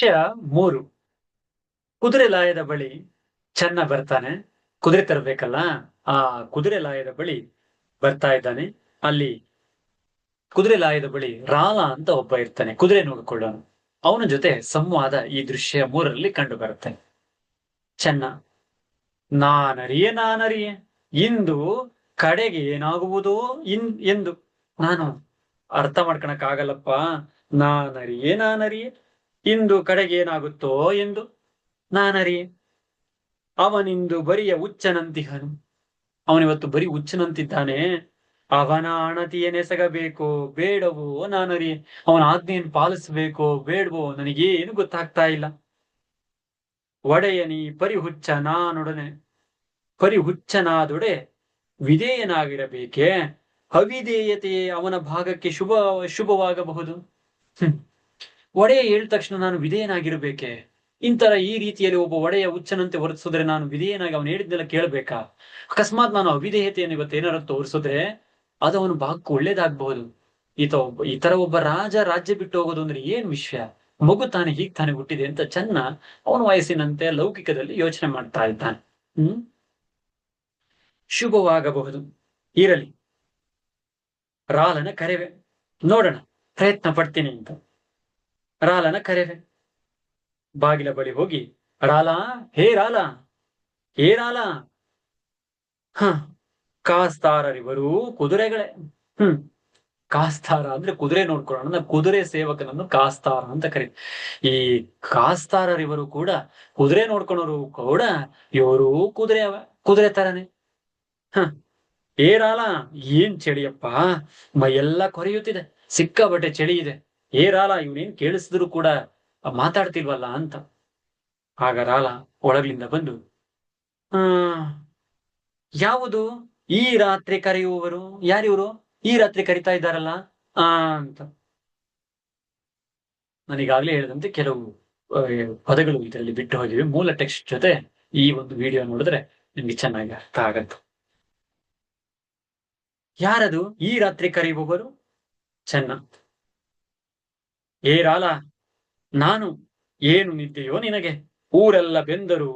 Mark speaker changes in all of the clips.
Speaker 1: ದೃಶ್ಯ ಮೂರು. ಕುದುರೆ ಲಾಯದ ಬಳಿ ಚೆನ್ನ ಬರ್ತಾನೆ. ಕುದುರೆ ತರಬೇಕಲ್ಲ? ಆ ಕುದುರೆ ಲಾಯದ ಬಳಿ ಬರ್ತಾ ಇದ್ದಾನೆ. ಅಲ್ಲಿ ಕುದುರೆ ಲಾಯದ ಬಳಿ ರಾಲ ಅಂತ ಒಬ್ಬ ಇರ್ತಾನೆ. ಕುದುರೆ ನೋಡಿಕೊಳ್ಳೋನು ಅವನ ಜೊತೆ ಸಂವಾದ ಈ ದೃಶ್ಯ ಮೂರರಲ್ಲಿ ಕಂಡು ಬರುತ್ತೆ. ಚೆನ್ನ, ನಾನರಿಯೇ ನಾನರಿಯೇ, ಇಂದು ಕಡೆಗೆ ಏನಾಗುವುದೋ ಇನ್ ಎಂದು. ನಾನು ಅರ್ಥ ಮಾಡ್ಕೊಳಕ್ ಆಗಲ್ಲಪ್ಪ ನಾನರಿಯೇ, ನಾನರಿಯೆ. ಇಂದು ಕಡೆಗೆ ಏನಾಗುತ್ತೋ ಎಂದು? ನಾನರಿ, ಅವನಿಂದು ಬರಿಯ ಹುಚ್ಚನಂತಿಹನು. ಅವನಿವತ್ತು ಬರೀ ಹುಚ್ಚನಂತಿದ್ದಾನೆ. ಅವನ ಅಣತಿಯನ್ನೆಸಗಬೇಕೋ ಬೇಡವೋ ನಾನರಿ. ಅವನ ಆಜ್ಞೆಯನ್ನು ಪಾಲಿಸಬೇಕೋ, ಬೇಡವೋ ನನಗೇನು ಗೊತ್ತಾಗ್ತಾ ಇಲ್ಲ ಒಡೆಯನಿ ಪರಿಹುಚ್ಚ ನಾನೊಡನೆ. ಪರಿಹುಚ್ಚನಾದೊಡೆ ವಿಧೇಯನಾಗಿರಬೇಕೆ? ಅವಿಧೇಯತೆಯೇ ಅವನ ಭಾಗಕ್ಕೆ ಶುಭ, ಶುಭವಾಗಬಹುದು. ಒಡೆಯ ಹೇಳಿದ ತಕ್ಷಣ ನಾನು ವಿಧೇಯನಾಗಿರ್ಬೇಕೆ? ಇಂತರ ಈ ರೀತಿಯಲ್ಲಿ ಒಬ್ಬ ಒಡೆಯ ಹುಚ್ಚನಂತೆ ವರ್ತಿಸಿದ್ರೆ ನಾನು ವಿಧೇಯನಾಗಿ ಅವನು ಹೇಳಿದ್ನೆಲ್ಲ ಕೇಳಬೇಕಾ? ಅಕಸ್ಮಾತ್ ನಾನು ಅವಿಧೇಯತೆಯನ್ನು ಇವತ್ತೇನಾರು ತೋರಿಸಿದ್ರೆ ಅದು ಅವನ ಭಾಗಕ್ಕೆ ಒಳ್ಳೇದಾಗಬಹುದು. ಈತ ಒಬ್ಬ ಈ ತರ ಒಬ್ಬ ರಾಜ ರಾಜ್ಯ ಬಿಟ್ಟು ಹೋಗೋದು ಅಂದ್ರೆ ಏನ್ ವಿಷಯ ಮಗು ತಾನೆ ಹೀಗ್ ತಾನೆ ಹುಟ್ಟಿದೆ ಅಂತ ಚೆನ್ನ ಅವನ ವಯಸ್ಸಿನಂತೆ ಲೌಕಿಕದಲ್ಲಿ ಯೋಚನೆ ಮಾಡ್ತಾ ಇದ್ದಾನೆ. ಹ್ಮ್? ಶುಭವಾಗಬಹುದು. ಇರಲಿ. ರಾಲನ ಕರೆವೆ. ನೋಡೋಣ. ಪ್ರಯತ್ನ ಪಡ್ತೀನಿ ಅಂತ. ರಾಲನ ಕರೆವೆ ಬಾಗಿಲ ಬಳಿ ಹೋಗಿ, ರಾಲ, ಹೇ ರಾಲ ಹೇ ರಾಲ. ಹ, ಕಾಸ್ತಾರರಿವರು ಕುದುರೆಗಳೇ. ಹ್ಮ್, ಕಾಸ್ತಾರ ಅಂದ್ರೆ ಕುದುರೆ ನೋಡ್ಕೊಳ್ಳೋಣ. ಕುದುರೆ ಸೇವಕನನ್ನು ಕಾಸ್ತಾರ ಅಂತ ಕರಿ ಈ ಕಾಸ್ತಾರರಿವರು ಕೂಡ ಕುದುರೆ ನೋಡ್ಕೊಳೋರು ಕೂಡ ಇವರು ಕುದುರೆ ಕುದುರೆ ತರನೆ. ಹ ಏರಾಲ ಏನ್ ಚಳಿಯಪ್ಪ? ಮೈಯೆಲ್ಲ ಕೊರೆಯುತ್ತಿದೆ. ಸಿಕ್ಕಾಬಟ್ಟೆ ಚಳಿ ಇದೆ. ಏರಾಲ ಇವನೇನ್ ಕೇಳಿಸಿದ್ರು ಕೂಡ ಮಾತಾಡ್ತಿಲ್ವಲ್ಲ ಅಂತ. ಆಗ ರಾಲ ಒಳಗಿಂದ ಬಂದು, ಆ, ಯಾವುದು? ಈ ರಾತ್ರಿ ಕರೆಯುವವರು? ಯಾರಿವರು? ಈ ರಾತ್ರಿ ಕರಿತಾ ಇದ್ದಾರಲ್ಲ? ಆ ಅಂತ. ನಾನೀಗಾಗ್ಲೇ ಹೇಳಿದಂತೆ ಕೆಲವು ಪದಗಳು ಇದರಲ್ಲಿ ಬಿಟ್ಟು ಹೋಗಿವೆ. ಮೂಲ ಟೆಕ್ಸ್ಟ್ ಜೊತೆ ಈ ಒಂದು ವಿಡಿಯೋ ನೋಡಿದ್ರೆ ನಿಮ್ಗೆ ಚೆನ್ನಾಗಿ ಅರ್ಥ ಆಗತ್ತೆ. ಯಾರದು? ಈ ರಾತ್ರಿ ಕರೆಯುವವರು? ಚೆನ್ನ. ಏ ರಾಲ, ನಾನು ಏನು ನಿದ್ದೆಯೋ ನಿನಗೆ? ಊರೆಲ್ಲ ಬೆಂದರು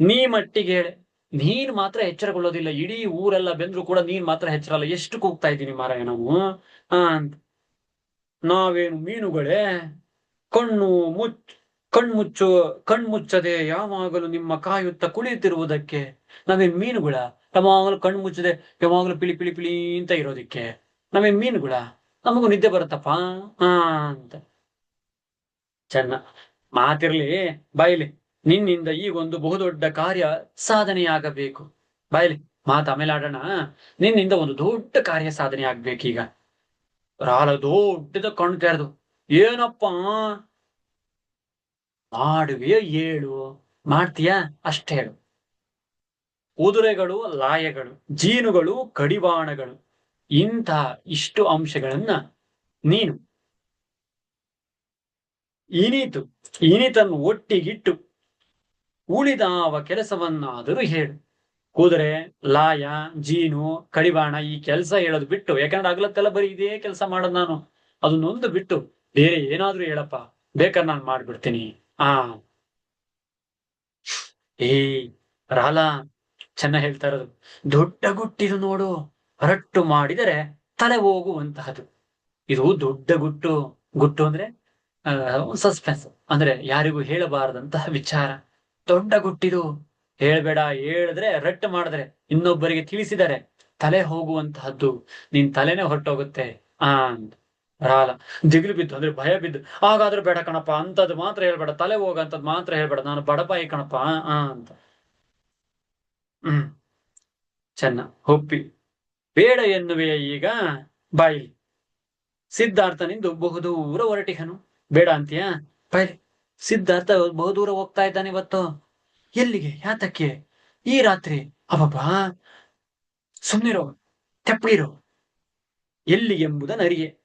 Speaker 1: ನೀ ಮಟ್ಟಿಗೆ ಹೇಳೆ. ನೀನ್ ಮಾತ್ರ ಎಚ್ಚರಗೊಳ್ಳೋದಿಲ್ಲ, ಇಡೀ ಊರೆಲ್ಲ ಬೆಂದ್ರು ಕೂಡ ನೀನ್ ಮಾತ್ರ ಎಚ್ಚರಲ್ಲ ಎಷ್ಟು ಕೂಗ್ತಾ ಇದ್ದೀನಿ ಮಾರಾಯ ನಾವು ಆ ಅಂತ. ನಾವೇನು ಮೀನುಗಳೇ? ಕಣ್ಣು ಮುಚ್, ಕಣ್ಮುಚ್ಚು, ಕಣ್ಮುಚ್ಚದೆ ಯಾವಾಗಲೂ ನಿಮ್ಮ ಕಾಯುತ್ತ ಕುಳಿತಿರುವುದಕ್ಕೆ. ನಾವೇನ್ ಮೀನುಗಳ? ಯಾವಾಗಲೂ ಕಣ್ಣು ಮುಚ್ಚದೆ ಯಾವಾಗಲೂ ಪಿಳಿ ಪಿಳಿ ಪಿಳಿ ಅಂತ ಇರೋದಿಕ್ಕೆ. ನಾವೇನ್ ಮೀನುಗಳ? ನಮಗೂ ನಿದ್ದೆ ಬರುತ್ತಪ್ಪ ಅಂತ. ಚೆನ್ನ. ಮಾತಿರ್ಲಿ, ಬಾಯಿಲಿ, ನಿನ್ನಿಂದ ಈಗೊಂದು ಬಹುದೊಡ್ಡ ಕಾರ್ಯ ಸಾಧನೆಯಾಗಬೇಕು. ಬಾಯಿಲಿ, ಮಾತ ಆಮೇಲೆ ಆಡೋಣ. ನಿನ್ನಿಂದ ಒಂದು ದೊಡ್ಡ ಕಾರ್ಯ ಸಾಧನೆ ಆಗ್ಬೇಕೀಗ ರಾಲ ದೊಡ್ಡದ ಕಣ್ಣು ತೆರೆದು, ಏನಪ್ಪ? ಮಾಡುವೆಯೋ ಏಳು. ಮಾಡ್ತೀಯಾ? ಅಷ್ಟೇ ಹೇಳು. ಕುದುರೆಗಳು, ಲಾಯಗಳು, ಜೀನುಗಳು, ಕಡಿವಾಣಗಳು, ಇಂಥ ಇಷ್ಟು ಅಂಶಗಳನ್ನ ನೀನು ಇನಿತು, ಇನಿತನ್ನು ಒಟ್ಟಿಗಿಟ್ಟು ಉಳಿದಾವ ಕೆಲಸವನ್ನಾದರೂ ಹೇಳು. ಕುದುರೆ ಲಾಯ, ಜೀನು, ಕಡಿವಾಣ ಈ ಕೆಲಸ ಹೇಳೋದು ಬಿಟ್ಟು, ಯಾಕಂದ್ರೆ ಆಗ್ಲತ್ತೆಲ್ಲ ಬರೀ ಇದೇ ಕೆಲಸ ಮಾಡೋದು ನಾನು. ಅದನ್ನೊಂದು ಬಿಟ್ಟು ಬೇರೆ ಏನಾದ್ರೂ ಹೇಳಪ್ಪ, ಬೇಕಾದ್ರೆ ನಾನು ಮಾಡ್ಬಿಡ್ತೀನಿ. ಆ. ಏ ರಾಲ ಚೆನ್ನ ಹೇಳ್ತಾ ಇರೋದು. ದೊಡ್ಡ ಗುಟ್ಟಿದು ನೋಡು. ಹೊರಟ್ಟು ಮಾಡಿದರೆ ತಲೆ ಹೋಗುವಂತಹದು. ಇದು ದೊಡ್ಡ ಗುಟ್ಟು. ಗುಟ್ಟು ಅಂದ್ರೆ ಸಸ್ಪೆನ್ಸ್ ಅಂದ್ರೆ ಯಾರಿಗೂ ಹೇಳಬಾರದಂತಹ ವಿಚಾರ. ದೊಡ್ಡ ಗುಟ್ಟಿದು ಹೇಳ್ಬೇಡ, ಹೇಳಿದ್ರೆ ರಟ್ಟು ಮಾಡಿದ್ರೆ ಇನ್ನೊಬ್ಬರಿಗೆ ತಿಳಿಸಿದರೆ ತಲೆ ಹೋಗುವಂತಹದ್ದು. ನಿನ್ ತಲೆನೇ ಹೊರಟೋಗುತ್ತೆ. ಆ ಅಂತ ರಾಲ. ದಿಗಿಲು ಬಿದ್ದು, ಅಂದ್ರೆ ಭಯ ಬಿದ್ದು. ಹಾಗಾದ್ರೂ ಬೇಡ ಕಣಪ್ಪ ಅಂತದ್ ಮಾತ್ರ ಹೇಳ್ಬೇಡ. ತಲೆ ಹೋಗಂತದ್ ಮಾತ್ರ ಹೇಳ್ಬೇಡ. ನಾನು ಬಡಪಾಯಿ ಕಣಪ್ಪ, ಆ ಅಂತ. ಹ್ಮ್. ಚೆನ್ನ. ಒಪ್ಪಿ ಬೇಡ ಎನ್ನುವೆಯ ಈಗ ಬಾಯಿಲಿ. ಸಿದ್ಧಾರ್ಥನಿಂದು ಬಹುದೂರ ಹೊರಟಿಹನು ಬೇಡ ಅಂತೀಯಾ? ಪೈ ಸಿದ್ಧಾರ್ಥ ಬಹುದೂರ ಹೋಗ್ತಾ ಇದ್ದಾನೆ ಇವತ್ತು. ಎಲ್ಲಿಗೆ? ಯಾತಕ್ಕೆ? ಈ ರಾತ್ರಿ? ಅಬ್ಬಬ್ಬಾ. ಸುಮ್ನಿರೋ. ತೆಪ್ಪಳಿರೋ ಎಲ್ಲಿ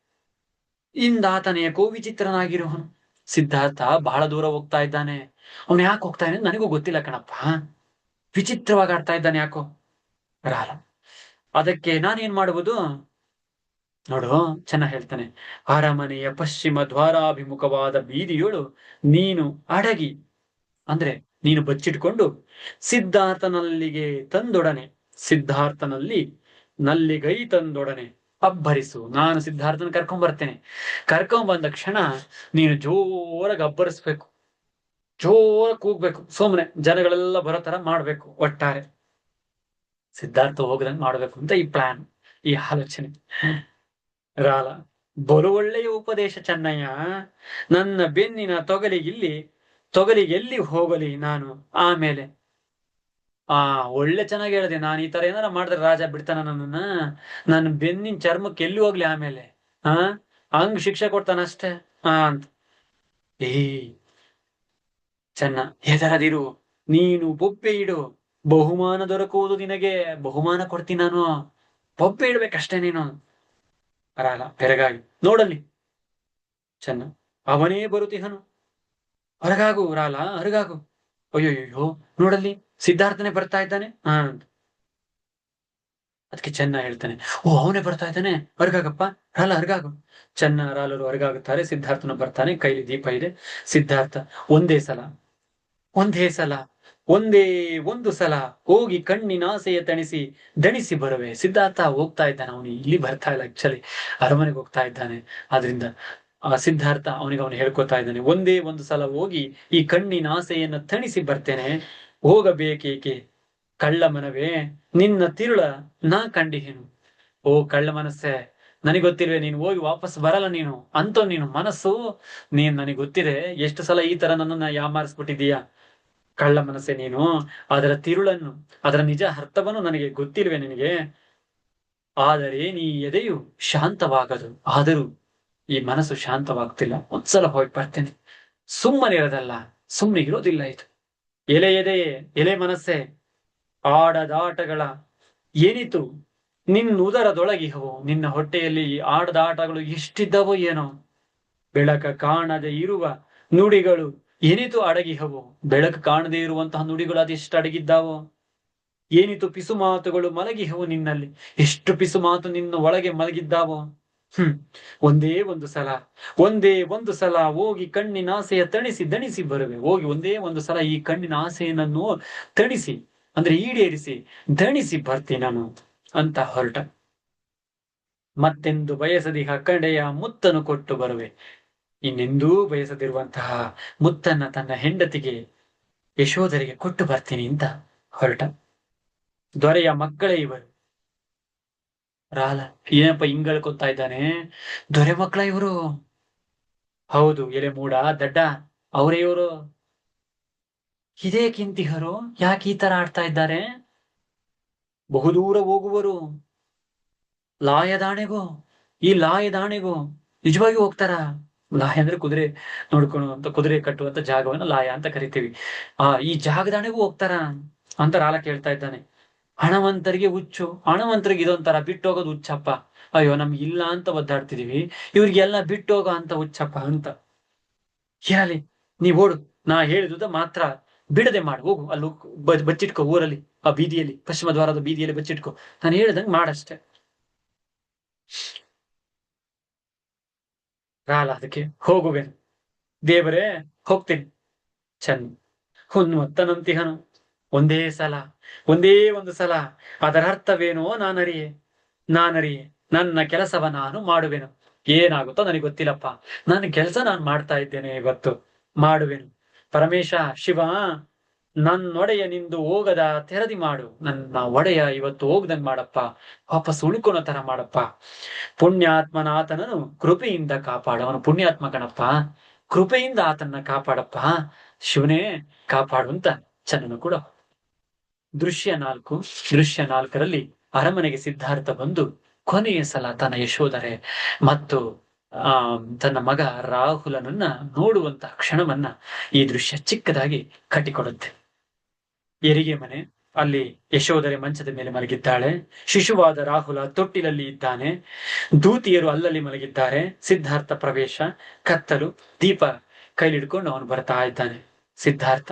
Speaker 1: ಇಂದಾತನೇ ಯಾಕೋ ವಿಚಿತ್ರನಾಗಿರುವನು ಸಿದ್ಧಾರ್ಥ ಬಹಳ ದೂರ ಹೋಗ್ತಾ ಇದ್ದಾನೆ. ಅವನು ಯಾಕೆ ಹೋಗ್ತಾ ಇದ್ದಾನೆ ನನಗೂ ಗೊತ್ತಿಲ್ಲ ಕಣಪ್ಪ. ವಿಚಿತ್ರವಾಗಿ ಆಡ್ತಾ ಇದ್ದಾನೆ ಯಾಕೋ? ರಾಲ ಅದಕ್ಕೆ ನಾನೇನ್ ಮಾಡುವುದು? ನೋಡು, ಚೆನ್ನಾಗಿ ಹೇಳ್ತಾನೆ. ಅರಮನೆಯ ಪಶ್ಚಿಮ ದ್ವಾರಾಭಿಮುಖವಾದ ಬೀದಿಯೋಳು ನೀನು ಅಡಗಿ, ಅಂದ್ರೆ ನೀನು ಬಚ್ಚಿಟ್ಕೊಂಡು ಸಿದ್ಧಾರ್ಥನಲ್ಲಿಗೆ ತಂದೊಡನೆ, ಸಿದ್ಧಾರ್ಥನಲ್ಲಿ ನಲ್ಲಿಗೈ ತಂದೊಡನೆ ಅಬ್ಬರಿಸು. ನಾನು ಸಿದ್ಧಾರ್ಥನ ಕರ್ಕೊಂಡ್ ಬರ್ತೇನೆ. ಕರ್ಕೊಂಡ್ ಬಂದ ಕ್ಷಣ ನೀನು ಜೋರಾಗಿ ಅಬ್ಬರಿಸ್ಬೇಕು. ಜೋರ ಕೂಗ್ಬೇಕು. ಸುಮ್ಮನೆ ಜನಗಳೆಲ್ಲ ಬರೋ ತರ ಮಾಡ್ಬೇಕು ಒಟ್ಟಾರೆ. ಸಿದ್ಧಾರ್ಥ ಹೋಗದಂಗ್ ಮಾಡ್ಬೇಕು ಅಂತ ಈ ಪ್ಲಾನ್ ಈ ಆಲೋಚನೆ. ರಾಲ, ಬಲು ಒಳ್ಳೆಯ ಉಪದೇಶ ಚೆನ್ನಯ್ಯ. ನನ್ನ ಬೆನ್ನಿನ ತೊಗಲಿಗಿಲ್ಲಿ ತೊಗಲಿ ಎಲ್ಲಿ ಹೋಗಲಿ ನಾನು? ಆಮೇಲೆ, ಆ ಒಳ್ಳೆ ಚೆನ್ನಾಗಿ ಹೇಳಿದೆ, ನಾನು ಈ ತರ ಏನಾರ ಮಾಡಿದ್ರೆ ರಾಜ ಬಿಡ್ತಾನ ನನ್ನನ್ನ? ನನ್ನ ಬೆನ್ನಿನ ಚರ್ಮಕ್ಕೆ ಎಲ್ಲಿ ಹೋಗ್ಲಿ ಆಮೇಲೆ? ಆ? ಹಂಗ್ ಶಿಕ್ಷೆ ಕೊಡ್ತಾನಷ್ಟೇ ಹಾ ಅಂತ. ಏ, ಚೆನ್ನ, ಹೆದರದಿರು. ನೀನು ಬೊಬ್ಬೆ ಇಡು. ಬಹುಮಾನ ದೊರಕುವುದು ನಿನಗೆ. ಬಹುಮಾನ ಕೊಡ್ತೀನಿ ನಾನು. ಬೊಬ್ಬೆ ಇಡ್ಬೇಕಷ್ಟೇ ನೀನು. ಅರಾಲ ಬೆರಗಾಗಿ ನೋಡಲ್ಲಿ. ಚೆನ್ನ. ಅವನೇ ಬರುತ್ತಿಹನು ಹೊರಗಾಗು ರಾಲ ಹೊರಗಾಗು ಅಯ್ಯೋಯ್ಯೋ ನೋಡಲಿ ಸಿದ್ಧಾರ್ಥನೇ ಬರ್ತಾ ಇದ್ದಾನೆ. ಹಾ ಅದಕ್ಕೆ ಚೆನ್ನ ಹೇಳ್ತಾನೆ. ಓ, ಅವನೇ ಬರ್ತಾ ಇದ್ದಾನೆ. ಹೊರಗಾಗಪ್ಪ ರಾಲ ಹೊರಗಾಗು ಚೆನ್ನ ರಾಲರು ಹೊರಗಾಗುತ್ತಾರೆ ಸಿದ್ಧಾರ್ಥನ ಬರ್ತಾನೆ. ಕೈಲಿ ದೀಪ ಇದೆ. ಸಿದ್ಧಾರ್ಥ, ಒಂದೇ ಸಲ. ಒಂದೇ ಸಲ. ಒಂದೇ ಒಂದು ಸಲ ಹೋಗಿ ಕಣ್ಣಿನ ಆಸೆಯ ತಣಿಸಿ ದಣಿಸಿ ಬರುವೆ. ಸಿದ್ಧಾರ್ಥ ಹೋಗ್ತಾ ಇದ್ದಾನೆ ಅವನು, ಇಲ್ಲಿ ಬರ್ತಾ ಇಲ್ಲ ಆಕ್ಚುಲಿ ಅರಮನೆಗೆ ಹೋಗ್ತಾ ಇದ್ದಾನೆ. ಆದ್ರಿಂದ ಆ ಸಿದ್ಧಾರ್ಥ ಅವನಿಗೆ ಅವನು ಹೇಳ್ಕೊತಾ ಇದ್ದಾನೆ, ಒಂದೇ ಒಂದು ಸಲ ಹೋಗಿ ಈ ಕಣ್ಣಿನ ಆಸೆಯನ್ನು ತಣಿಸಿ ಬರ್ತೇನೆ. ಹೋಗಬೇಕೇಕೆ? ಕಳ್ಳ ಮನವೇ, ನಿನ್ನ ತಿರುಳ ನಾ ಕಂಡಿಹೇನು. ಓ ಕಳ್ಳ ಮನಸ್ಸೇ, ನನಗೆ ಗೊತ್ತಿಲ್ವೇ, ನೀನು ಹೋಗಿ ವಾಪಸ್ ಬರಲ್ಲ ನೀನು. ಅಂತ ನೀನು ಮನಸ್ಸು, ನೀನ್ ನನಗೆ ಗೊತ್ತಿದೆ, ಎಷ್ಟು ಸಲ ಈ ತರ ನನ್ನನ್ನ ಯಾಮಾರಿಸ್ಬಿಟ್ಟಿದೀಯ ಕಳ್ಳ ಮನಸ್ಸೆ ನೀನು, ಅದರ ತಿರುಳನ್ನು, ಅದರ ನಿಜ ಅರ್ಥವನ್ನು ನನಗೆ ಗೊತ್ತಿಲ್ವೇ ನಿನಗೆ? ಆದರೆ ನೀ ಎದೆಯು ಶಾಂತವಾಗದು. ಆದರೂ ಈ ಮನಸ್ಸು ಶಾಂತವಾಗ್ತಿಲ್ಲ. ಒಂದ್ಸಲ ಹೋಗಿ ಬರ್ತೇನೆ. ಸುಮ್ಮನೆ ಇರೋದಲ್ಲ, ಸುಮ್ಮನೆ ಇರೋದಿಲ್ಲ ಇದು. ಎಲೆ ಎದೆಯೇ ಎಲೆ ಮನಸ್ಸೆ, ಆಡದಾಟಗಳ ಏನಿತು ನಿನ್ನ ಉದರದೊಳಗಿಹವು ನಿನ್ನ ಹೊಟ್ಟೆಯಲ್ಲಿ ಈ ಆಡದಾಟಗಳು ಎಷ್ಟಿದ್ದವೋ ಏನೋ? ಬೆಳಕ ಕಾಣದೆ ಇರುವ ನುಡಿಗಳು ಏನಿತು ಅಡಗಿಹವು? ಬೆಳಕು ಕಾಣದೇ ಇರುವಂತಹ ನುಡಿಗಳು ಅದೆಷ್ಟು ಅಡಗಿದ್ದಾವೋ? ಏನಿತು ಪಿಸು ಮಾತುಗಳು ಮಲಗಿಹವು ನಿನ್ನಲ್ಲಿ? ಎಷ್ಟು ಪಿಸು ಮಾತು ನಿನ್ನ ಒಳಗೆ ಮಲಗಿದ್ದಾವೋ? ಹ್ಮ್, ಒಂದೇ ಒಂದು ಸಲ, ಒಂದೇ ಒಂದು ಸಲ ಹೋಗಿ ಕಣ್ಣಿನ ಆಸೆಯ ತಣಿಸಿ ದಣಿಸಿ ಬರುವೆ. ಹೋಗಿ ಒಂದೇ ಒಂದು ಸಲ ಈ ಕಣ್ಣಿನ ಆಸೆಯನ್ನು ತಣಿಸಿ, ಅಂದ್ರೆ ಈಡೇರಿಸಿ, ದಣಿಸಿ ಬರ್ತೀನಿ ನಾನು ಅಂತ ಹೊರಟ. ಮತ್ತೆಂದು ಬಯಸದಿಹ ಕಡೆಯ ಮುತ್ತನ್ನು ಕೊಟ್ಟು ಬರುವೆ. ಇನ್ನೆಂದೂ ಬಯಸದಿರುವಂತಹ ಮುತ್ತನ್ನ ತನ್ನ ಹೆಂಡತಿಗೆ, ಯಶೋಧರಿಗೆ ಕೊಟ್ಟು ಬರ್ತೀನಿ ಅಂತ ಹೊರಟ. ದೊರೆಯ ಮಕ್ಕಳೇ ಇವರು. ರಾಲ, ಏನಪ್ಪ ಹಿಂಗಳ್ಕೊತಾ ಇದ್ದಾನೆ? ದೊರೆ ಮಕ್ಕಳ ಇವರು. ಹೌದು, ಎಲೆ ಮೂಡ, ದಡ್ಡ, ಅವರೇ ಇವರು. ಇದೇ ಕಿಂತಿಹರು, ಯಾಕೆ ಈ ತರ ಆಡ್ತಾ ಇದ್ದಾರೆ? ಬಹುದೂರ ಹೋಗುವರು. ಲಾಯದಾಣೆಗೂ, ಈ ಲಾಯದಾಣೆಗೂ ನಿಜವಾಗಿ ಹೋಗ್ತಾರ? ಲಾಯ ಅಂದ್ರೆ ಕುದುರೆ ನೋಡ್ಕೊಳ್ಳುವಂತ, ಕುದುರೆ ಕಟ್ಟುವಂತ ಜಾಗವನ್ನ ಲಾಯ ಅಂತ ಕರಿತೀವಿ. ಆ, ಈ ಜಾಗದಾಣೆಗೂ ಹೋಗ್ತಾರ ಅಂತ ರಾಲ ಕೇಳ್ತಾ ಇದ್ದಾನೆ. ಹಣವಂತರಿಗೆ ಹುಚ್ಚು, ಹಣವಂತರಿಗೆ ಇದೊಂಥರ ಬಿಟ್ಟು ಹೋಗೋದು ಹುಚ್ಚಪ್ಪ. ಅಯ್ಯೋ, ನಮ್ಗೆ ಇಲ್ಲ ಅಂತ ಒದ್ದಾಡ್ತಿದೀವಿ, ಇವ್ರಿಗೆಲ್ಲ ಬಿಟ್ಟು ಹೋಗೋ ಅಂತ ಹುಚ್ಚಪ್ಪ ಅಂತ. ಇರಲಿ ನೀ ಓಡು, ನಾ ಹೇಳಿದುದ ಮಾತ್ರ ಬಿಡದೆ ಮಾಡು, ಹೋಗು, ಅಲ್ಲಿ ಬಚ್ಚಿಟ್ಕೋ ಊರಲ್ಲಿ, ಆ ಬೀದಿಯಲ್ಲಿ, ಪಶ್ಚಿಮ ದ್ವಾರದ ಬೀದಿಯಲ್ಲಿ ಬಚ್ಚಿಟ್ಕೋ. ನಾನು ಹೇಳ್ದಂಗ್ ಮಾಡಷ್ಟೆ. ರಾಲ ಅದಕ್ಕೆ ಹೋಗುವೆ ದೇವರೇ, ಹೋಗ್ತೀನಿ. ಚೆನ್ನ ಹುನ್ಮತ್ತನಂತಿಹನು ಒಂದೇ ಸಲ, ಒಂದೇ ಒಂದು ಸಲ. ಅದರ ಅರ್ಥವೇನೋ ನಾನರಿಯೆ. ನಾನರಿಯೆ, ನನ್ನ ಕೆಲಸವ ನಾನು ಮಾಡುವೆನು. ಏನಾಗುತ್ತೋ ನನಗೆ ಗೊತ್ತಿಲ್ಲಪ್ಪ. ನನ್ನ ಕೆಲಸ ನಾನು ಮಾಡ್ತಾ ಇದ್ದೇನೆ ಇವತ್ತು ಮಾಡುವೆನು. ಪರಮೇಶ, ಶಿವ ನನ್ನೊಡೆಯ ನಿಂದು ಹೋಗದ ತೆರದಿ ಮಾಡು. ನನ್ನ ಒಡೆಯ ಇವತ್ತು ಹೋಗ್ದಂಗ್ ಮಾಡಪ್ಪ. ವಾಪಸ್ ಉಳ್ಕೊನೋ ತರ ಮಾಡಪ್ಪ. ಪುಣ್ಯಾತ್ಮನ ಆತನನು ಕೃಪೆಯಿಂದ ಕಾಪಾಡು. ಅವನು ಪುಣ್ಯಾತ್ಮ ಕಣಪ್ಪ. ಕೃಪೆಯಿಂದ ಆತನ ಕಾಪಾಡಪ್ಪ. ಶಿವನೇ ಕಾಪಾಡು ಅಂತ ಚನ್ನನು ಕೂಡ. ದೃಶ್ಯ ನಾಲ್ಕು, ದೃಶ್ಯ ನಾಲ್ಕರಲ್ಲಿ ಅರಮನೆಗೆ ಸಿದ್ಧಾರ್ಥ ಬಂದು ಕೊನೆಯ ಸಲ ತನ್ನ ಯಶೋಧರೆ ಮತ್ತು, ಆ, ತನ್ನ ಮಗ ರಾಹುಲನನ್ನ ನೋಡುವಂತಹ ಕ್ಷಣವನ್ನ ಈ ದೃಶ್ಯ ಚಿಕ್ಕದಾಗಿ ಕಟ್ಟಿಕೊಡುತ್ತೆ. ಹೆರಿಗೆ ಮನೆ. ಅಲ್ಲಿ ಯಶೋಧರೆ ಮಂಚದ ಮೇಲೆ ಮಲಗಿದ್ದಾಳೆ. ಶಿಶುವಾದ ರಾಹುಲ ತೊಟ್ಟಿಲಲ್ಲಿ ಇದ್ದಾನೆ. ದೂತಿಯರು ಅಲ್ಲಲ್ಲಿ ಮಲಗಿದ್ದಾರೆ. ಸಿದ್ಧಾರ್ಥ ಪ್ರವೇಶ. ಕತ್ತಲು, ದೀಪ ಕೈಲಿಡ್ಕೊಂಡು ಅವನು ಬರ್ತಾ ಇದ್ದಾನೆ. ಸಿದ್ಧಾರ್ಥ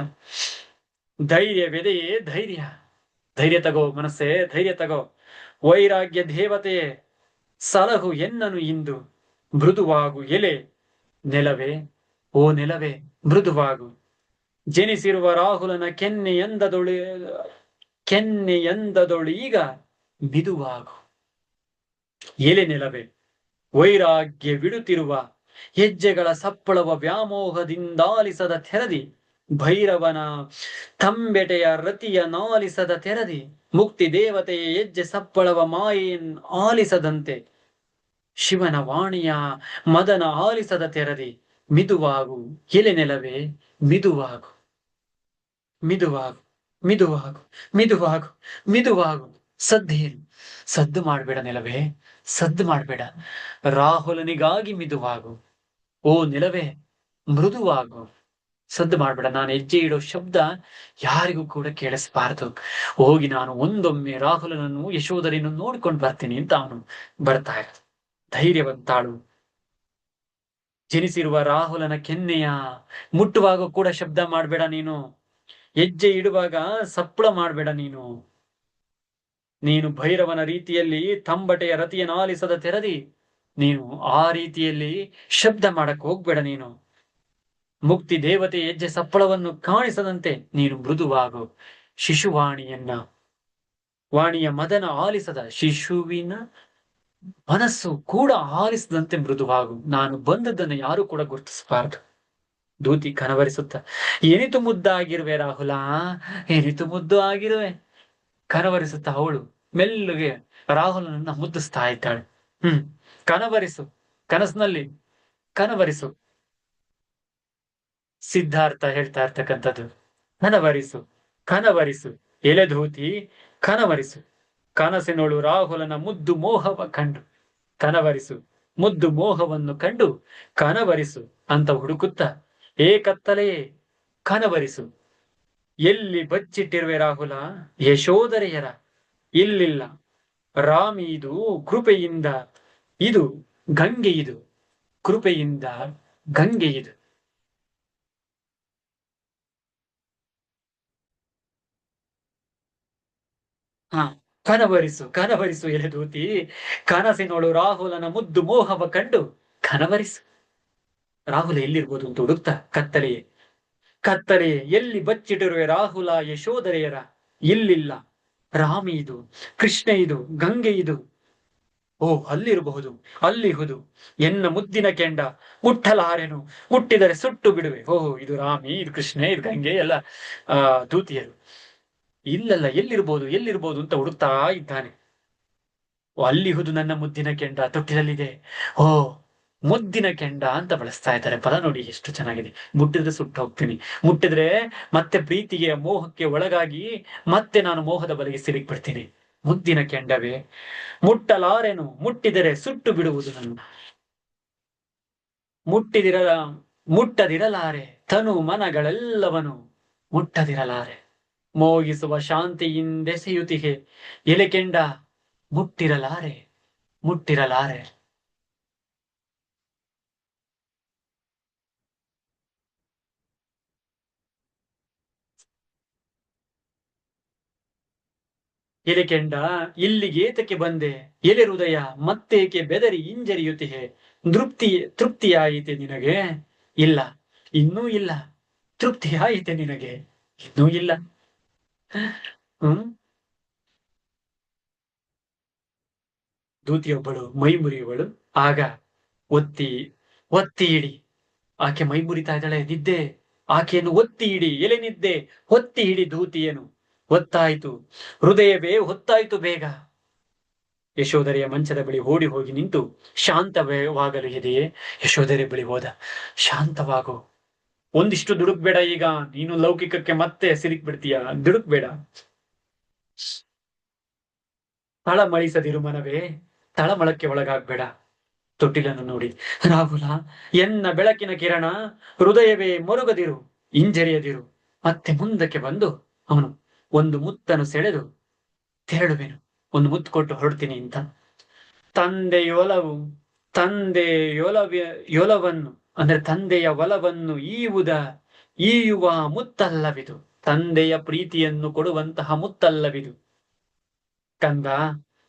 Speaker 1: ಧೈರ್ಯವೆದೆಯೇ ಧೈರ್ಯ. ಧೈರ್ಯ ತಗೋ ಮನಸ್ಸೇ, ಧೈರ್ಯ ತಗೋ. ವೈರಾಗ್ಯ ದೇವತೆಯೇ, ಸಲಹು ಎನ್ನನು ಇಂದು. ಮೃದುವಾಗು ಎಲೆ ನೆಲವೇ, ಓ ನೆಲವೇ, ಮೃದುವಾಗು. ಜನಿಸಿರುವ ರಾಹುಲನ ಕೆನ್ನೆ ಎಂದದೊಳಿ ಕೆನ್ನೆ ಎಂದದೊಳಿ ಈಗ ಮಿದುವಾಗು. ಎಲೆ ನೆಲವೇ, ವೈರಾಗ್ಯ ಬಿಡುತ್ತಿರುವ, ಹೆಜ್ಜೆಗಳ ಸಪ್ಪಳವ ವ್ಯಾಮೋಹದಿಂದಾಲಿಸದ ತೆರದಿ, ಭೈರವನ ತಂಬೆಟೆಯ ರತಿಯ ನಾಲಿಸದ ತೆರದಿ, ಮುಕ್ತಿ ದೇವತೆಯ ಹೆಜ್ಜೆ ಸಪ್ಪಳವ ಮಾಯೆಯನ್ ಆಲಿಸದಂತೆ ಶಿವನ ವಾಣಿಯ ಮದನ ಆಲಿಸದ ತೆರದಿ. ಮಿದುವಾಗು, ಎಲೆ ನೆಲವೇ, ಮಿದುವಾಗು. ಮಿದುವಾಗು ಮಿದುವಾಗು ಮಿದುವಾಗು ಮಿದುವಾಗು. ಸದ್ದೇನು ಸದ್ದು ಮಾಡಬೇಡ ನೆಲವೇ, ಸದ್ದು ಮಾಡಬೇಡ. ರಾಹುಲನಿಗಾಗಿ ಮಿದುವಾಗು. ಓ ನೆಲವೇ, ಮೃದುವಾಗು. ಸದ್ದು ಮಾಡಬೇಡ, ನಾನು ಹೆಜ್ಜೆ ಇಡೋ ಶಬ್ದ ಯಾರಿಗೂ ಕೂಡ ಕೇಳಿಸಬಾರದು. ಹೋಗಿ ನಾನು ಒಂದೊಮ್ಮೆ ರಾಹುಲನನ್ನು ಯಶೋಧರಿಯನ್ನು ನೋಡ್ಕೊಂಡು ಬರ್ತೀನಿ ಅಂತ ಅವನು ಬರ್ತಾ ಇರೋದು ಧೈರ್ಯವಂತಾಳು. ಜನಿಸಿರುವ ರಾಹುಲನ ಕೆನ್ನೆಯ ಮುಟ್ಟುವಾಗ ಕೂಡ ಶಬ್ದ ಮಾಡ್ಬೇಡ ನೀನು. ಹೆಜ್ಜೆ ಇಡುವಾಗ ಸಪ್ಪಳ ಮಾಡ್ಬೇಡ ನೀನು. ನೀನು ಭೈರವನ ರೀತಿಯಲ್ಲಿ ತಂಬಟೆಯ ರತಿಯನ್ನು ಆಲಿಸದ ತೆರದಿ ನೀನು ಆ ರೀತಿಯಲ್ಲಿ ಶಬ್ದ ಮಾಡಕ್ ಹೋಗ್ಬೇಡ ನೀನು. ಮುಕ್ತಿ ದೇವತೆ ಹೆಜ್ಜೆ ಸಪ್ಪಳವನ್ನು ಕಾಣಿಸದಂತೆ ನೀನು ಮೃದುವಾಗು ಶಿಶುವಾಣಿಯನ್ನ. ವಾಣಿಯ ಮದನ ಆಲಿಸದ ಶಿಶುವಿನ ಮನಸ್ಸು ಕೂಡ ಆರಿಸದಂತೆ ಮೃದುವಾಗು. ನಾನು ಬಂದದ್ದನ್ನು ಯಾರು ಕೂಡ ಗುರುತಿಸಬಾರದು. ದೂತಿ ಕನವರಿಸುತ್ತ, ಏನಿತು ಮುದ್ದಾಗಿರುವೆ ರಾಹುಲ? ಏನಿತು ಮುದ್ದು ಆಗಿರುವೆ? ಕನವರಿಸುತ್ತ ಅವಳು ಮೆಲ್ಲಗೆ ರಾಹುಲನನ್ನ ಮುದ್ದಿಸ್ತಾ ಇದ್ದಾಳೆ. ಹ್ಮ್, ಕನವರಿಸು, ಕನಸಿನಲ್ಲಿ ಕನವರಿಸು. ಸಿದ್ಧಾರ್ಥ ಹೇಳ್ತಾ ಇರ್ತಕ್ಕಂಥದ್ದು. ಕನವರಿಸು ಕನವರಿಸು. ಎಲೆಧೂತಿ ಕನವರಿಸು. ಕನಸಿನೊಳು ರಾಹುಲನ ಮುದ್ದು ಮೋಹವ ಕಂಡು. ಕನವರಿಸು, ಮುದ್ದು ಮೋಹವನ್ನು ಕಂಡು ಕನವರಿಸು ಅಂತ ಹುಡುಕುತ್ತ ಏಕತ್ತಲೆಯೇ ಕನವರಿಸು. ಎಲ್ಲಿ ಬಚ್ಚಿಟ್ಟಿರುವೆ ರಾಹುಲ ಯಶೋದರೆಯರ ಇಲ್ಲಿಲ್ಲ. ರಾಮಿ ಇದು ಕೃಪೆಯಿಂದ, ಇದು ಗಂಗೆ ಇದು, ಕೃಪೆಯಿಂದ ಗಂಗೆ ಇದು. ಹ. ಕನವರಿಸು ಕನವರಿಸು ಎಲೆದೂತಿ ಕನಸಿನೊಳು ರಾಹುಲನ ಮುದ್ದು ಮೋಹವ ಕಂಡು ಕನವರಿಸು. ರಾಹುಲ ಎಲ್ಲಿರ್ಬೋದು ಅಂತ ಹುಡುಕ್ತಾ, ಕತ್ತಲೆಯೇ. ಕತ್ತಲೆಯೇ, ಎಲ್ಲಿ ಬಚ್ಚಿಟ್ಟಿರುವೆ ರಾಹುಲ ಯಶೋಧರೆಯರ? ಇಲ್ಲಿಲ್ಲ. ರಾಮಿ ಇದು, ಕೃಷ್ಣ ಇದು, ಗಂಗೆ ಇದು. ಓ, ಅಲ್ಲಿರಬಹುದು, ಅಲ್ಲಿಹುದು. ಎನ್ನ ಮುದ್ದಿನ ಕೆಂಡ, ಮುಟ್ಟಲಾರೆನು, ಮುಟ್ಟಿದರೆ ಸುಟ್ಟು ಬಿಡುವೆ. ಓಹೋ, ಇದು ರಾಮಿ, ಇದು ಕೃಷ್ಣ, ಇದು ಗಂಗೆ ಎಲ್ಲ, ಆ, ದೂತಿಯರು. ಇಲ್ಲಲ್ಲ, ಎಲ್ಲಿರ್ಬೋದು ಎಲ್ಲಿರ್ಬೋದು ಅಂತ ಹುಡುಕ್ತಾ ಇದ್ದಾನೆ. ಓ ಅಲ್ಲಿಹುದು ನನ್ನ ಮುದ್ದಿನ ಕೆಂಡ, ತೊಟ್ಟಿಲಲ್ಲಿದೆ. ಓ, ಮುದ್ದಿನ ಕೆಂಡ ಅಂತ ಬಳಸ್ತಾ ಇದ್ದಾರೆ. ಪದ ನೋಡಿ, ಎಷ್ಟು ಚೆನ್ನಾಗಿದೆ. ಮುಟ್ಟಿದ್ರೆ ಸುಟ್ಟು ಹೋಗ್ತೀನಿ. ಮುಟ್ಟಿದ್ರೆ ಮತ್ತೆ ಪ್ರೀತಿಗೆ, ಮೋಹಕ್ಕೆ ಒಳಗಾಗಿ ಮತ್ತೆ ನಾನು ಮೋಹದ ಬಲೆಗೆ ಸಿಲುಕ್ ಬಿಡ್ತೀನಿ ಮುದ್ದಿನ ಕೆಂಡವೇ, ಮುಟ್ಟಲಾರೆನು? ಮುಟ್ಟಿದರೆ ಸುಟ್ಟು ಬಿಡುವುದು ನನ್ನ. ಮುಟ್ಟಿದಿರ ಮುಟ್ಟದಿರಲಾರೆ, ತನು ಮನಗಳೆಲ್ಲವನು ಮುಟ್ಟದಿರಲಾರೆ. ಮೋಗಿಸುವ ಶಾಂತಿಯಿಂದೆಸೆಯುತಿಗೆ ಎಲೆಕೆಂಡ ಮುಟ್ಟಿರಲಾರೆ ಮುಟ್ಟಿರಲಾರೆ. ಎಲೆಕೆಂಡ ಇಲ್ಲಿಗೇತಕ್ಕೆ ಬಂದೆ? ಎಲೆ ಹೃದಯ ಮತ್ತೇಕೆ ಬೆದರಿ ಹಿಂಜರಿಯುತ್ತಿಹೆ ತೃಪ್ತಿ, ತೃಪ್ತಿಯಾಯಿತೆ ನಿನಗೆ? ಇಲ್ಲ, ಇನ್ನೂ ಇಲ್ಲ. ತೃಪ್ತಿಯಾಯಿತೆ ನಿನಗೆ? ಇನ್ನೂ ಇಲ್ಲ. ದೂತಿಯೊಬ್ಬಳು ಮೈ ಮುರಿಯುವಳು ಆಗ ಒತ್ತಿ ಒತ್ತಿ ಇಡಿ. ಆಕೆ ಮೈ ಮುರಿತಾ ಇದ್ದಾಳೆ, ನಿದ್ದೆ. ಆಕೆಯನ್ನು ಒತ್ತಿ ಇಡಿ, ಎಲೆ ನಿದ್ದೆ. ಒತ್ತಿ ಹಿಡಿ ದೂತಿಯನು ಒತ್ತಾಯಿತು ಹೃದಯವೇ ಹೊತ್ತಾಯಿತು ಬೇಗ. ಯಶೋಧರೆಯ ಮಂಚದ ಬಳಿ ಓಡಿ ಹೋಗಿ ನಿಂತು, ಶಾಂತವಾಗಲು ಇದೆಯೇ? ಯಶೋಧರೆ ಬಳಿ ಹೋದ, ಶಾಂತವಾಗು. ಒಂದಿಷ್ಟು ದುಡುಕ್ಬೇಡ ಈಗ. ನೀನು ಲೌಕಿಕಕ್ಕೆ ಮತ್ತೆ ಸಿಲಿಕ್ ಬಿಡ್ತೀಯ ದುಡುಕ್ಬೇಡ. ತಳಮಳಿಸದಿರು ಮನವೇ ತಳಮಳಕ್ಕೆ ಒಳಗಾಗ್ಬೇಡ. ತೊಟ್ಟಿಲನ್ನು ನೋಡಿ. ರಾಹುಲ, ಎನ್ನ ಬೆಳಕಿನ ಕಿರಣ, ಹೃದಯವೇ ಮರುಗದಿರು, ಹಿಂಜರಿಯದಿರು. ಮತ್ತೆ ಮುಂದಕ್ಕೆ ಬಂದು ಅವನು ಒಂದು ಮುತ್ತನ್ನು ಸೆಳೆದು ತೆರಳುವೆನು. ಒಂದು ಮುತ್ತು ಕೊಟ್ಟು ಹೊರಡ್ತೀನಿ ಅಂತ. ತಂದೆಯೊಲವು ತಂದೆಯೊಲವ ಯೊಲವನ್ನು ಅಂದ್ರೆ ತಂದೆಯ ಒಲವನ್ನು ಈವುದ, ಈಯುವ ಮುತ್ತಲ್ಲವಿದು. ತಂದೆಯ ಪ್ರೀತಿಯನ್ನು ಕೊಡುವಂತಹ ಮುತ್ತಲ್ಲವಿದು. ಕಂದ,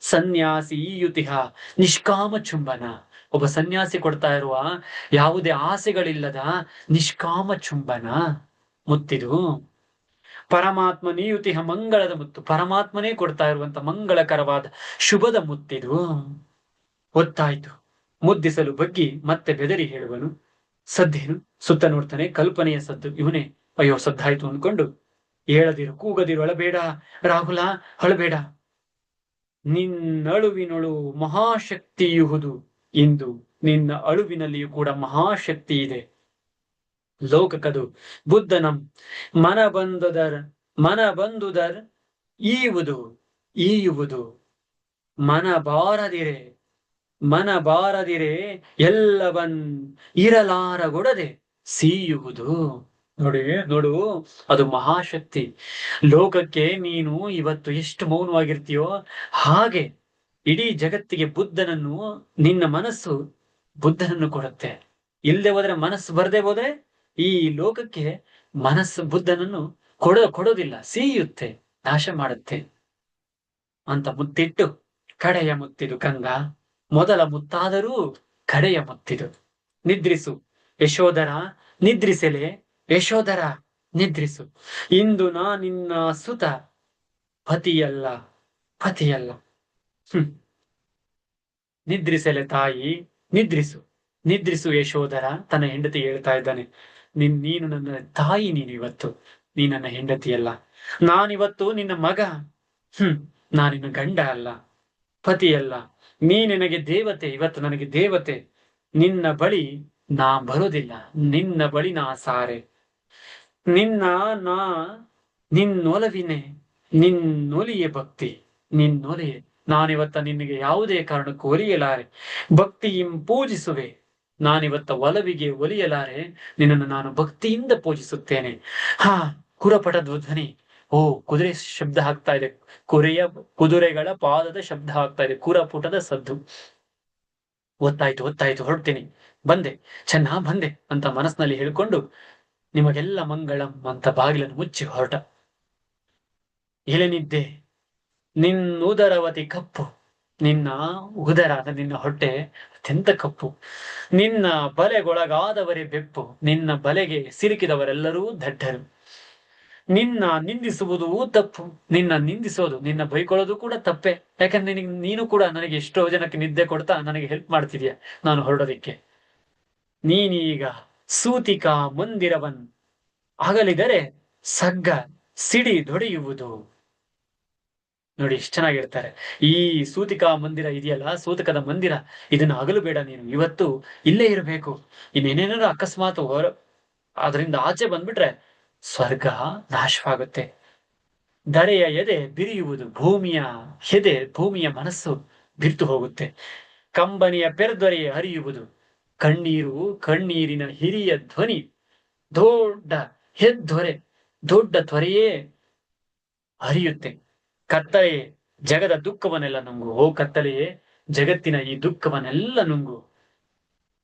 Speaker 1: ಸನ್ಯಾಸಿ ಈಯುತಿಹ, ನಿಷ್ಕಾಮ ಚುಂಬನ. ಒಬ್ಬ ಸನ್ಯಾಸಿ ಕೊಡ್ತಾ ಇರುವ ಯಾವುದೇ ಆಸೆಗಳಿಲ್ಲದ ನಿಷ್ಕಾಮ ಚುಂಬನ ಮುತ್ತಿದು. ಪರಮಾತ್ಮ ನೀಯುತಿಹ ಮಂಗಳದ ಮುತ್ತು. ಪರಮಾತ್ಮನೇ ಕೊಡ್ತಾ ಇರುವಂತ ಮಂಗಳಕರವಾದ ಶುಭದ ಮುತ್ತಿದು. ಒತ್ತಾಯ್ತು. ಮುದ್ದಿಸಲು ಬಗ್ಗಿ ಮತ್ತೆ ಬೆದರಿ ಹೇಳುವನು. ಸದ್ದೇನು? ಸುತ್ತ ನೋಡ್ತಾನೆ ಕಲ್ಪನೆಯ ಸದ್ದು. ಇವನೇ, ಅಯ್ಯೋ, ಸದ್ದಾಯ್ತು ಅನ್ಕೊಂಡು ಹೇಳದಿರು, ಕೂಗದಿರು, ಅಳಬೇಡ, ರಾಹುಲ, ಅಳಬೇಡ. ನಿನ್ನಳುವಿನೊಳು ಮಹಾಶಕ್ತಿಯುಹುದು ಇಂದು ನಿನ್ನ ಅಳುವಿನಲ್ಲಿಯೂ ಕೂಡ ಮಹಾಶಕ್ತಿ ಇದೆ. ಲೋಕಕದು, ಬುದ್ಧನಂ ಮನ ಬಂದುದರ್ ಮನ ಬಂದುದರ್ ಈಯುವುದು ಈಯುವುದು. ಮನ ಬಾರದಿರೆ ಮನ ಬಾರದಿರೆ ಎಲ್ಲವನ್ ಇರಲಾರಗೊಡದೆ ಸೀಯುವುದು. ನೋಡಿ, ನೋಡು, ಅದು ಮಹಾಶಕ್ತಿ. ಲೋಕಕ್ಕೆ ನೀನು ಇವತ್ತು ಎಷ್ಟು ಮೌನವಾಗಿರ್ತೀಯೋ ಹಾಗೆ ಇಡೀ ಜಗತ್ತಿಗೆ ಬುದ್ಧನನ್ನು, ನಿನ್ನ ಮನಸ್ಸು ಬುದ್ಧನನ್ನು ಕೊಡುತ್ತೆ. ಇಲ್ಲದೆ ಹೋದ್ರೆ ಮನಸ್ಸು ಬರದೆ ಹೋದ್ರೆ ಈ ಲೋಕಕ್ಕೆ ಮನಸ್ಸು ಬುದ್ಧನನ್ನು ಕೊಡ, ಕೊಡೋದಿಲ್ಲ, ಸೀಯುತ್ತೆ, ನಾಶ ಮಾಡುತ್ತೆ. ಅಂತ ಮುತ್ತಿಟ್ಟು ಕಡೆಯ ಮುತ್ತಿದು ಕಂಗ ಮೊದಲ ಮುತ್ತಾದರೂ ಕಡೆಯ ಮುತ್ತಿದು. ನಿದ್ರಿಸು. ಯಶೋಧರ, ನಿದ್ರಿಸೆಲೆ. ಯಶೋಧರ, ನಿದ್ರಿಸು. ಇಂದು ನಾ ನಿನ್ನ ಸುತ ಪತಿಯಲ್ಲ ಪತಿಯಲ್ಲ. ಹ್ಮ್. ನಿದ್ರಿಸೆಲೆ ತಾಯಿ, ನಿದ್ರಿಸು. ನಿದ್ರಿಸು ಯಶೋಧರ, ತನ್ನ ಹೆಂಡತಿ ಹೇಳ್ತಾ ಇದ್ದಾನೆ. ನಿನ್, ನೀನು ನನ್ನ ತಾಯಿ ನೀನು ಇವತ್ತು. ನೀ ನನ್ನ ಹೆಂಡತಿಯಲ್ಲ. ನಾನಿವತ್ತು ನಿನ್ನ ಮಗ. ಹ್ಮ್. ನಾನಿನ್ನ ಗಂಡ ಅಲ್ಲ. ಪತಿಯಲ್ಲ. ನೀ ನಿನಗೆ ದೇವತೆ, ಇವತ್ತು ನನಗೆ ದೇವತೆ. ನಿನ್ನ ಬಳಿ ನಾ ಬರೋದಿಲ್ಲ ನಿನ್ನ ಬಳಿ ನಾ ಸಾರೆ. ನಿನ್ನ ನಾ ನಿನ್ನೊಲವಿನೆ. ನಿನ್ನೊಲಿಯೆ ಭಕ್ತಿ. ನಿನ್ನೊಲಿಯೆ. ನಾನಿವತ್ತ ನಿನಗೆ ಯಾವುದೇ ಕಾರಣಕ್ಕೂ ಒಲಿಯಲಾರೆ. ಭಕ್ತಿಯಿಂ ಪೂಜಿಸುವೆ. ನಾನಿವತ್ತ ಒಲವಿಗೆ ಒಲಿಯಲಾರೆ. ನಿನ್ನನ್ನು ನಾನು ಭಕ್ತಿಯಿಂದ ಪೂಜಿಸುತ್ತೇನೆ. ಹಾ, ಕುರಪಟ ಧ್ವನಿ. ಓ, ಕುದುರೆ ಶಬ್ದ ಆಗ್ತಾ ಇದೆ. ಕುರೆಯ ಕುದುರೆಗಳ ಪಾದದ ಶಬ್ದ ಆಗ್ತಾ ಇದೆ. ಕೂರಪುಟದ ಸದ್ದು. ಒತ್ತಾಯ್ತು ಒತ್ತಾಯ್ತು, ಹೊರಡ್ತೀನಿ. ಬಂದೆ. ಚೆನ್ನ ಬಂದೆ ಅಂತ ಮನಸ್ಸಿನಲ್ಲಿ ಹೇಳ್ಕೊಂಡು ನಿಮಗೆಲ್ಲ ಮಂಗಳಂ ಅಂತ ಬಾಗಿಲನ್ನು ಮುಚ್ಚಿ ಹೊರಟ. ಎಲೆನಿದ್ದೆ ನಿನ್ನುದರವತಿ ಕಪ್ಪು, ನಿನ್ನ ಉದರ ನಿನ್ನ ಹೊಟ್ಟೆ ಅತ್ಯಂತ ಕಪ್ಪು, ನಿನ್ನ ಬಲೆಗೊಳಗಾದವರೇ ಬೆಪ್ಪು, ನಿನ್ನ ಬಲೆಗೆ ಸಿಲುಕಿದವರೆಲ್ಲರೂ ದಡ್ಡರು. ನಿನ್ನ ನಿಂದಿಸುವುದು ತಪ್ಪು. ನಿನ್ನ ನಿಂದಿಸೋದು, ನಿನ್ನ ಬೈಕೊಳ್ಳೋದು ಕೂಡ ತಪ್ಪೆ. ಯಾಕಂದ್ರೆ ನಿನ್, ನೀನು ಕೂಡ ನನಗೆ ಎಷ್ಟೋ ಜನಕ್ಕೆ ನಿದ್ದೆ ಕೊಡ್ತಾ ನನಗೆ ಹೆಲ್ಪ್ ಮಾಡ್ತಿದ್ಯಾ? ನಾನು ಹೊರಡೋದಿಕ್ಕೆ. ನೀನೀಗ ಸೂತಿಕಾ ಮಂದಿರವನ್ ಆಗಲಿದರೆ ಸಗ್ಗ ಸಿಡಿ ದೊಡೆಯುವುದು. ನೋಡಿ ಎಷ್ಟು ಚೆನ್ನಾಗಿರ್ತಾರೆ. ಈ ಸೂತಿಕಾ ಮಂದಿರ ಇದೆಯಲ್ಲ, ಸೂತಕದ ಮಂದಿರ, ಇದನ್ನ ಆಗಲು ಬೇಡ ನೀನು. ಇವತ್ತು ಇಲ್ಲೇ ಇರಬೇಕು. ಇನ್ನೇನೇನಾದ್ರು ಅಕಸ್ಮಾತ್ ಹೊರ ಅದರಿಂದ ಆಚೆ ಬಂದ್ಬಿಟ್ರೆ ಸ್ವರ್ಗ ನಾಶವಾಗುತ್ತೆ. ದರೆಯ ಎದೆ ಬಿರಿಯುವುದು ಭೂಮಿಯ ಎದೆ, ಭೂಮಿಯ ಮನಸ್ಸು ಬಿರ್ತು ಹೋಗುತ್ತೆ. ಕಂಬನಿಯ ಪೆರ್ದೊರೆಯ ಹರಿಯುವುದು ಕಣ್ಣೀರು, ಕಣ್ಣೀರಿನ ಹಿರಿಯ ಧ್ವನಿ. ದೊಡ್ಡ ಹೆದ್ದೊರೆ ದೊಡ್ಡ ತ್ವರೆಯೇ ಹರಿಯುತ್ತೆ. ಕತ್ತಲೆಯೇ, ಜಗದ ದುಃಖವನ್ನೆಲ್ಲ ನುಂಗು. ಓ ಕತ್ತಲೆಯೇ, ಜಗತ್ತಿನ ಈ ದುಃಖವನ್ನೆಲ್ಲ ನುಂಗು.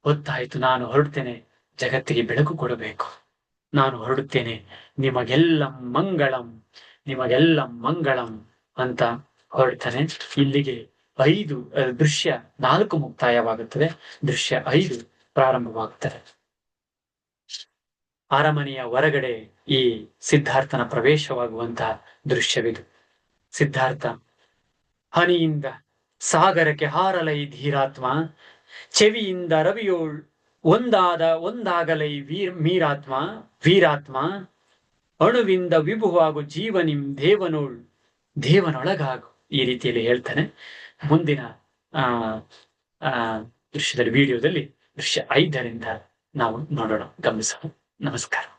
Speaker 1: ಗೊತ್ತಾಯ್ತು ನಾನು ಹೊರಡ್ತೇನೆ, ಜಗತ್ತಿಗೆ ಬೆಳಕು ಕೊಡಬೇಕು. ನಾನು ಹೊರಡುತ್ತೇನೆ. ನಿಮಗೆಲ್ಲ ಮಂಗಳಂ ನಿಮಗೆಲ್ಲ ಮಂಗಳಂ ಅಂತ ಹೊರಡ್ತಾನೆ. ಇಲ್ಲಿಗೆ ಐದು ದೃಶ್ಯ ನಾಲ್ಕು ಮುಕ್ತಾಯವಾಗುತ್ತದೆ. ದೃಶ್ಯ ಐದು ಪ್ರಾರಂಭವಾಗುತ್ತದೆ ಅರಮನೆಯ ಹೊರಗಡೆ ಈ ಸಿದ್ಧಾರ್ಥನ ಪ್ರವೇಶವಾಗುವಂತಹ ದೃಶ್ಯವಿದು. ಸಿದ್ಧಾರ್ಥ, ಹನಿಯಿಂದ ಸಾಗರಕ್ಕೆ ಹಾರಲೈ ಧೀರಾತ್ಮ, ಚೆವಿಯಿಂದ ರವಿಯೋಳ್ ಒಂದಾದ ಒಂದಾಗಲೈ ವೀರ್ ಮೀರಾತ್ಮ, ವೀರಾತ್ಮ, ಅಣುವಿಂದ ವಿಭುವಾಗು ಜೀವನಿಂ ದೇವನೋಳ್, ದೇವನೊಳಗಾಗು, ಈ ರೀತಿಯಲ್ಲಿ ಹೇಳ್ತಾನೆ. ಮುಂದಿನ, ಆ ಆ, ದೃಶ್ಯದಲ್ಲಿ, ವಿಡಿಯೋದಲ್ಲಿ ದೃಶ್ಯ ಐದರಿಂದ ನಾವು ನೋಡೋಣ. ಗಮನಿಸೋಣ. ನಮಸ್ಕಾರ.